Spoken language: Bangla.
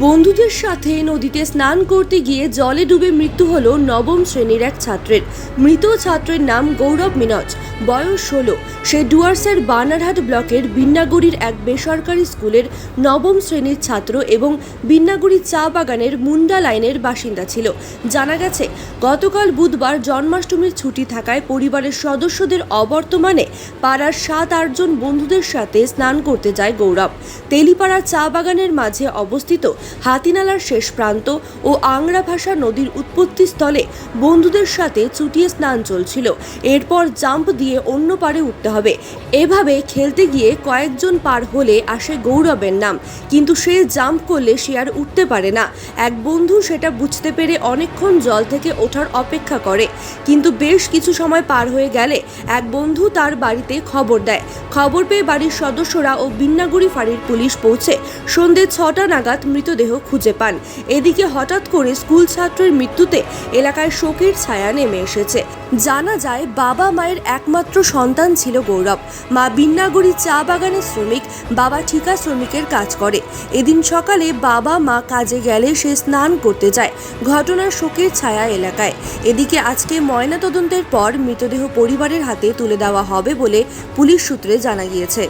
বন্ধুদের সাথে নদীতে স্নান করতে গিয়ে জলে ডুবে মৃত্যু হলো নবম শ্রেণির এক ছাত্রের। মৃত ছাত্রের নাম গৌরব মিনজ। বয়স ষোলো সে ডুয়ার্সের বানারহাট ব্লকের বিন্নাগুড়ির এক বেসরকারি স্কুলের নবম শ্রেণির ছাত্র এবং বিন্নাগুড়ি চা বাগানের মুন্ডা লাইনের বাসিন্দা ছিল। জানা গেছে, গতকাল বুধবার জন্মাষ্টমীর ছুটি থাকায় পরিবারের সদস্যদের অবর্তমানে পাড়ার সাত আটজন বন্ধুদের সাথে স্নান করতে যায় গৌরব। তেলিপাড়া চা বাগানের মাঝে অবস্থিত হাতিনালার শেষ প্রান্ত ও আংরা ভাষা নদীর উৎপত্তি স্থলে বন্ধুদের সাথে ছুটিয়ে স্নান চলছিল। এরপর জাম্প দিয়ে অন্য পারে উঠতে হবে। এভাবে খেলতে গিয়ে কয়েকজন পার হলে আসে গৌরবের নাম। কিন্তু সে জাম্প করলে সে আর উঠতে পারে না। এক বন্ধু সেটা বুঝতে পেরে অনেকক্ষণ জল থেকে ওঠার অপেক্ষা করে। কিন্তু বেশ কিছু সময় পার হয়ে গেলে এক বন্ধু তার বাড়িতে খবর দেয়। খবর পেয়ে বাড়ির সদস্যরা ও বিন্নাগুড়ি ফাঁড়ির পুলিশ পৌঁছে। সন্ধে ছটা নাগাদ মৃতদেহ খুঁজে পান। এদিকে হঠাৎ করে স্কুল ছাত্রের মৃত্যুতে এলাকায় শোকের ছায়া নেমে এসেছে। জানা যায় বাবা মায়ের একমাত্র সন্তান ছিল গৌরব। মা বিন্নাগুড়ি চা বাগানের শ্রমিক, বাবা ঠিকা শ্রমিকের কাজ করে। এদিন সকালে বাবা মা কাজে গেলে সে স্নান করতে যায়, ঘটনার শোকের ছায়া এলাকায়। এদিকে আজকে ময়নাতদন্তের পর মৃতদেহ পরিবারের হাতে তুলে দেওয়া হবে বলে পুলিশ সূত্রে জানা গিয়েছে।